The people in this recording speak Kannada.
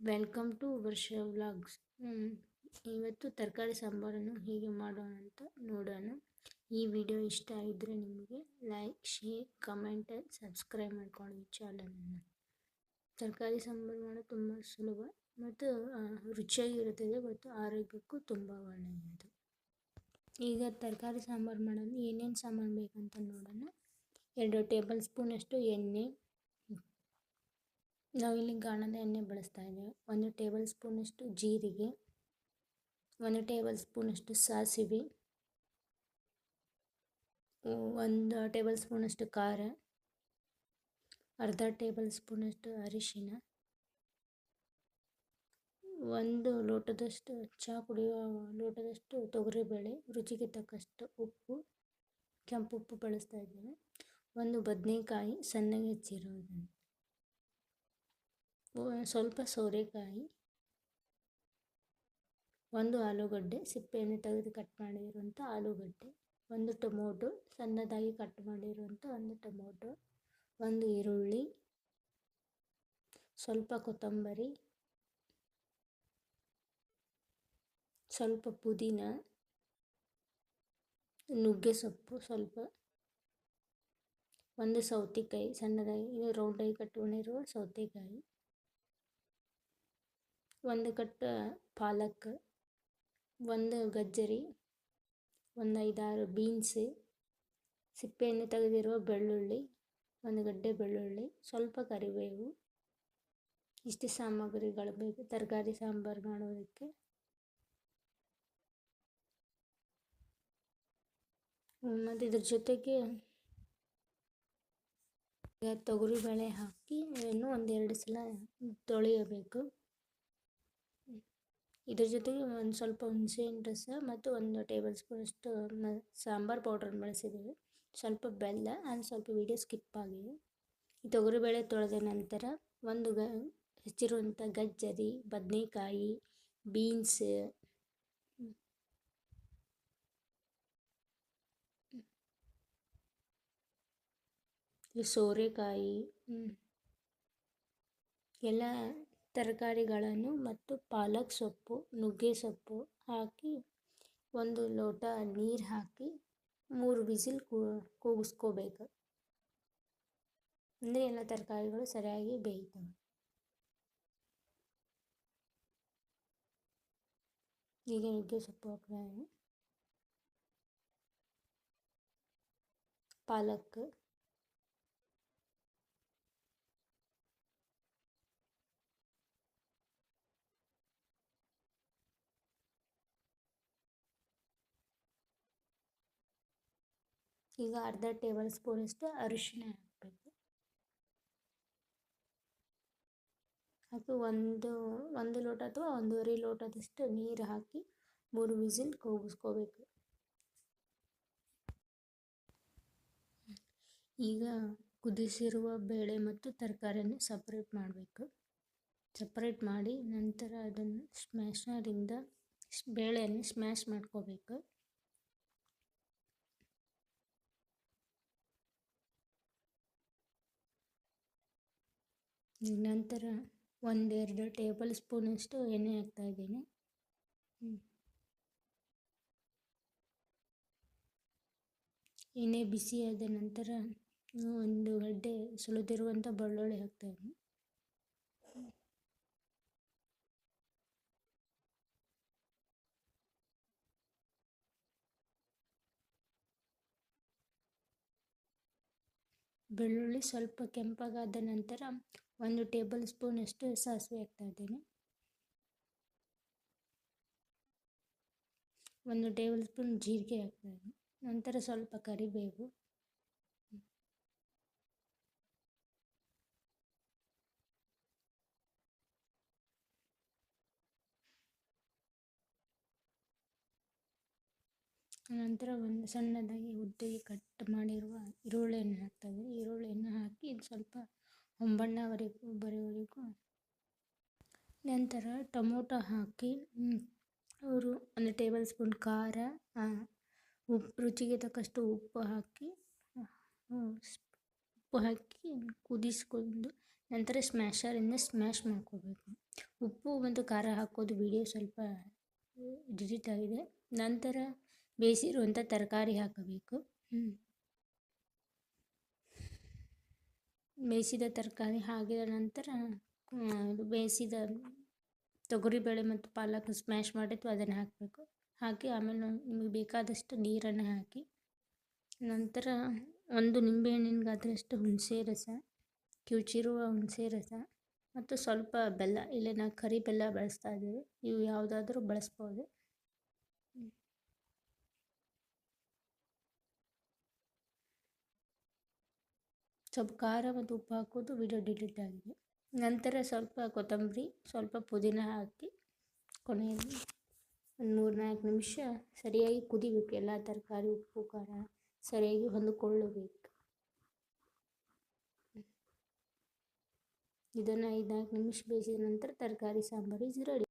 ವೆಲ್ಕಮ್ ಟು ವರ್ಷ ವ್ಲಾಗ್ಸ್ ಇವತ್ತು ತರಕಾರಿ ಸಾಂಬಾರನ್ನು ಹೇಗೆ ಮಾಡೋಣ ಅಂತ ನೋಡೋಣ. ಈ ವಿಡಿಯೋ ಇಷ್ಟ ಆಗಿದ್ದರೆ ನಿಮಗೆ ಲೈಕ್ ಶೇರ್ ಕಮೆಂಟ್ ಸಬ್ಸ್ಕ್ರೈಬ್ ಮಾಡ್ಕೊಳ್ಳಿ ಚಾನಲನ್ನು ತರಕಾರಿ ಸಾಂಬಾರು ಮಾಡೋದು ತುಂಬ ಸುಲಭ ಮತ್ತು ರುಚಿಯಾಗಿರುತ್ತದೆ ಮತ್ತು ಆರೋಗ್ಯಕ್ಕೂ ತುಂಬ ಒಳ್ಳೆಯದು. ಈಗ ತರಕಾರಿ ಸಾಂಬಾರು ಮಾಡಲು ಏನೇನು ಸಾಮಾನು ಬೇಕಂತ ನೋಡೋಣ. ಎರಡು ಟೇಬಲ್ ಸ್ಪೂನಷ್ಟು ಎಣ್ಣೆ ನಾವಿಲ್ಲಿ ಗಾಣದ ಎಣ್ಣೆ ಬಳಸ್ತಾ ಇದ್ದೇವೆ. ಒಂದು ಟೇಬಲ್ ಸ್ಪೂನಷ್ಟು ಜೀರಿಗೆ, ಒಂದು ಟೇಬಲ್ ಸ್ಪೂನಷ್ಟು ಸಾಸಿವೆ, ಒಂದು ಟೇಬಲ್ ಸ್ಪೂನಷ್ಟು ಖಾರ, ಅರ್ಧ ಟೇಬಲ್ ಸ್ಪೂನಷ್ಟು ಅರಿಶಿನ, ಒಂದು ಲೋಟದಷ್ಟು ಚಹಾ ಕುಡಿಯುವ ಲೋಟದಷ್ಟು ತೊಗರಿಬೇಳೆ, ರುಚಿಗೆ ತಕ್ಕಷ್ಟು ಉಪ್ಪು, ಕೆಂಪು ಉಪ್ಪು ಬಳಸ್ತಾ ಇದ್ದೇವೆ. ಒಂದು ಬದನೆಕಾಯಿ ಸಣ್ಣಗೆ ಹೆಚ್ಚಿರುವುದನ್ನು ಸ್ವಲ್ಪ ಸೋರೆಕಾಯಿ, ಒಂದು ಆಲೂಗಡ್ಡೆ, ಸಿಪ್ಪೆಯನ್ನು ತೆಗೆದು ಕಟ್ ಮಾಡಿರುವಂಥ ಆಲೂಗಡ್ಡೆ, ಒಂದು ಟೊಮೊಟೊ, ಸಣ್ಣದಾಗಿ ಕಟ್ ಮಾಡಿರುವಂಥ ಒಂದು ಟೊಮೊಟೊ, ಒಂದು ಈರುಳ್ಳಿ, ಸ್ವಲ್ಪ ಕೊತ್ತಂಬರಿ, ಸ್ವಲ್ಪ ಪುದೀನ, ನುಗ್ಗೆ ಸೊಪ್ಪು, ಸ್ವಲ್ಪ ಒಂದು ಸೌತೆಕಾಯಿ, ಸಣ್ಣದಾಗಿ ರೌಂಡಾಗಿ ಕಟ್ಕೊಂಡಿರುವ ಸೌತೆಕಾಯಿ. ಒಂದು ಕಟ್ಟ ಪಾಲಕ್, ಒಂದು ಗಜ್ಜರಿ, ಒಂದು ಐದಾರು ಬೀನ್ಸ್ ಸಿಪ್ಪೆಯನ್ನು ತೆಗೆದಿರುವ ಬೆಳ್ಳುಳ್ಳಿ, ಒಂದು ಗಡ್ಡೆ ಬೆಳ್ಳುಳ್ಳಿ, ಸ್ವಲ್ಪ ಕರಿಬೇವು, ಇಷ್ಟು ಸಾಮಗ್ರಿಗಳು ಬೇಕು. ತರಕಾರಿ ಸಾಂಬಾರು ಮಾಡೋದಕ್ಕೆ ಮತ್ತು ಇದ್ರ ಜೊತೆಗೆ ತೊಗರಿ ಬೇಳೆ ಹಾಕಿ, ಇನ್ನೂ ಒಂದೆರಡು ಸಲ ತೊಳೆಯಬೇಕು. ಇದ್ರ ಜೊತೆಗೆ ಒಂದು ಸ್ವಲ್ಪ ಹುಣಸೆಹಣ್ಣು ರಸ ಮತ್ತು ಒಂದು ಟೇಬಲ್ ಸ್ಪೂನಷ್ಟು ಮ, ಸಾಂಬಾರು ಪೌಡ್ರನ್ನು ಬಳಸಿದ್ದೀವಿ ಸ್ವಲ್ಪ ಬೆಲ್ಲ ಆ್ಯಂಡ್ ಸ್ವಲ್ಪ ವೀಡಿಯೋ ಸ್ಕಿಪ್ ಆಗಿದೆ ಈ ತೊಗರಿಬೇಳೆ ತೊಳೆದ ನಂತರ ಒಂದು ಗ ಹೆಚ್ಚಿರುವಂಥ ಗಜ್ಜರಿ, ಬದನೆಕಾಯಿ ಬೀನ್ಸ್ ಸೋರೆಕಾಯಿ ಎಲ್ಲ ತರಕಾರಿಗಳನ್ನು ಮತ್ತು ಪಾಲಕ್ ಸೊಪ್ಪು, ನುಗ್ಗೆ ಸೊಪ್ಪು ಹಾಕಿ ಒಂದು ಲೋಟ ನೀರು ಹಾಕಿ ಮೂರು ವಿಸಿಲ್ ಕೂಗಿಸ್ಕೋಬೇಕು. ಅಂದರೆ ಎಲ್ಲ ತರಕಾರಿಗಳು ಸರಿಯಾಗಿ ಬೇಯ್ತವೆ. ಈಗ ನುಗ್ಗೆ ಸೊಪ್ಪು ಹಾಕಿದೆ ಪಾಲಕ್. ಈಗ ಅರ್ಧ ಟೇಬಲ್ ಸ್ಪೂನಷ್ಟು ಅರಿಶಿನ ಹಾಕಬೇಕು. ಹಾಕಿ ಒಂದು ಒಂದು ಲೋಟ ಅಥವಾ ಒಂದೂವರೆ ಲೋಟದಷ್ಟು ನೀರು ಹಾಕಿ ಮೂರು ವಿಸಿಲ್ ಕೂಗಿಸ್ಕೋಬೇಕು. ಈಗ ಕುದಿಸಿರುವ ಬೇಳೆ ಮತ್ತು ತರಕಾರಿಯನ್ನು ಸಪ್ರೇಟ್ ಮಾಡಬೇಕು. ಸಪ್ರೇಟ್ ಮಾಡಿ ನಂತರ ಅದನ್ನು ಸ್ಮ್ಯಾಶರಿಂದ ಬೇಳೆಯನ್ನು ಸ್ಮ್ಯಾಶ್ ಮಾಡ್ಕೋಬೇಕು. ನಂತರ ಒಂದೆರಡು ಟೇಬಲ್ ಸ್ಪೂನಷ್ಟು ಎಣ್ಣೆ ಹಾಕ್ತಾ ಇದ್ದೀನಿ. ಎಣ್ಣೆ ಬಿಸಿಯಾದ ನಂತರ ಒಂದು ಗಡ್ಡೆ ಸುಲಿದಿರುವಂಥ ಬೆಳ್ಳುಳ್ಳಿ ಹಾಕ್ತಾ ಇದ್ದೀನಿ. ಬೆಳ್ಳುಳ್ಳಿ ಸ್ವಲ್ಪ ಕೆಂಪಗಾದ ನಂತರ ಒಂದು ಟೇಬಲ್ ಸ್ಪೂನಷ್ಟು ಸಾಸಿವೆ ಹಾಕ್ತಾ ಇದ್ದೀನಿ. ಒಂದು ಟೇಬಲ್ ಸ್ಪೂನ್ ಜೀರಿಗೆ ಹಾಕ್ತಾ ಇದ್ದೀನಿ. ನಂತರ ಸ್ವಲ್ಪ ಕರಿಬೇವು. ನಂತರ ಒಂದು ಸಣ್ಣದಾಗಿ ಉದ್ದಿಗೆ ಕಟ್ ಮಾಡಿರುವ ಈರುಳ್ಳಿಯನ್ನು ಹಾಕ್ತಾ ಇದ್ದೀನಿ. ಈರುಳ್ಳಿಯನ್ನು ಹಾಕಿ ಇದು ಸ್ವಲ್ಪ ಹೊಂಬಣ್ಣವರೆಗೂ ಬರೋವರೆಗೂ ನಂತರ ಟೊಮೊಟೊ ಹಾಕಿ ಅವರು ಒಂದು ಟೇಬಲ್ ಸ್ಪೂನ್ ಖಾರ ಉಪ್ಪು ರುಚಿಗೆ ತಕ್ಕಷ್ಟು ಉಪ್ಪು ಹಾಕಿ ಉಪ್ಪು ಹಾಕಿ ಕುದಿಸ್ಕೊಂಡು ನಂತರ ಸ್ಮ್ಯಾಶರಿಂದ ಸ್ಮ್ಯಾಶ್ ಮಾಡ್ಕೋಬೇಕು. ಉಪ್ಪು ಮತ್ತು ಖಾರ ಹಾಕೋದು ವಿಡಿಯೋ ಸ್ವಲ್ಪ ಡಿಜಿಟ್ ಆಗಿದೆ. ನಂತರ ಬೇಯಿಸಿರುವಂಥ ತರಕಾರಿ ಹಾಕಬೇಕು. ಬೇಯಿಸಿದ ತರಕಾರಿ ಹಾಕಿದ ನಂತರ ಇದು ಬೇಯಿಸಿದ ತೊಗರಿಬೇಳೆ ಮತ್ತು ಪಾಲಕ್ ಸ್ಮ್ಯಾಶ್ ಮಾಡಿದ್ದು ಅದನ್ನು ಹಾಕಬೇಕು. ಹಾಕಿ ಆಮೇಲೆ ನಿಮಗೆ ಬೇಕಾದಷ್ಟು ನೀರನ್ನು ಹಾಕಿ, ನಂತರ ಒಂದು ನಿಂಬೆಹಣ್ಣಿನ ಗಾತ್ರಷ್ಟು ಹುಣಸೆ ರಸ, ಕಿವುಚಿರುವ ಹುಣಸೆ ರಸ ಮತ್ತು ಸ್ವಲ್ಪ ಬೆಲ್ಲ ಇಲ್ಲಿ ನಾವು ಕರಿ ಬೆಲ್ಲ ಬಳಸ್ತಾ ಇದ್ದೀವಿ. ನೀವು ಯಾವುದಾದ್ರೂ ಬಳಸ್ಬೋದು. ಸ್ವಲ್ಪ ಖಾರ ಮತ್ತು ಉಪ್ಪು ಹಾಕೋದು ವಿಡಿಯೋ ಡಿಲೀಟ್ ಆಗಿದೆ ನಂತರ ಸ್ವಲ್ಪ ಕೊತ್ತಂಬರಿ, ಸ್ವಲ್ಪ ಪುದೀನ ಹಾಕಿ ಕೊನೆಯಲ್ಲಿ ಒಂದು ಮೂರು ನಾಲ್ಕು ನಿಮಿಷ ಸರಿಯಾಗಿ ಕುದಿಬೇಕು. ಎಲ್ಲ ತರಕಾರಿ, ಉಪ್ಪು, ಖಾರ ಸರಿಯಾಗಿ ಹೊಂದಿಕೊಳ್ಳಬೇಕು. ಇದನ್ನು ಐದು ನಾಲ್ಕು ನಿಮಿಷ ಬೇಯಿಸಿದ ನಂತರ ತರಕಾರಿ, ಸಾಂಬಾರು ಇಸ್ ರೆಡಿ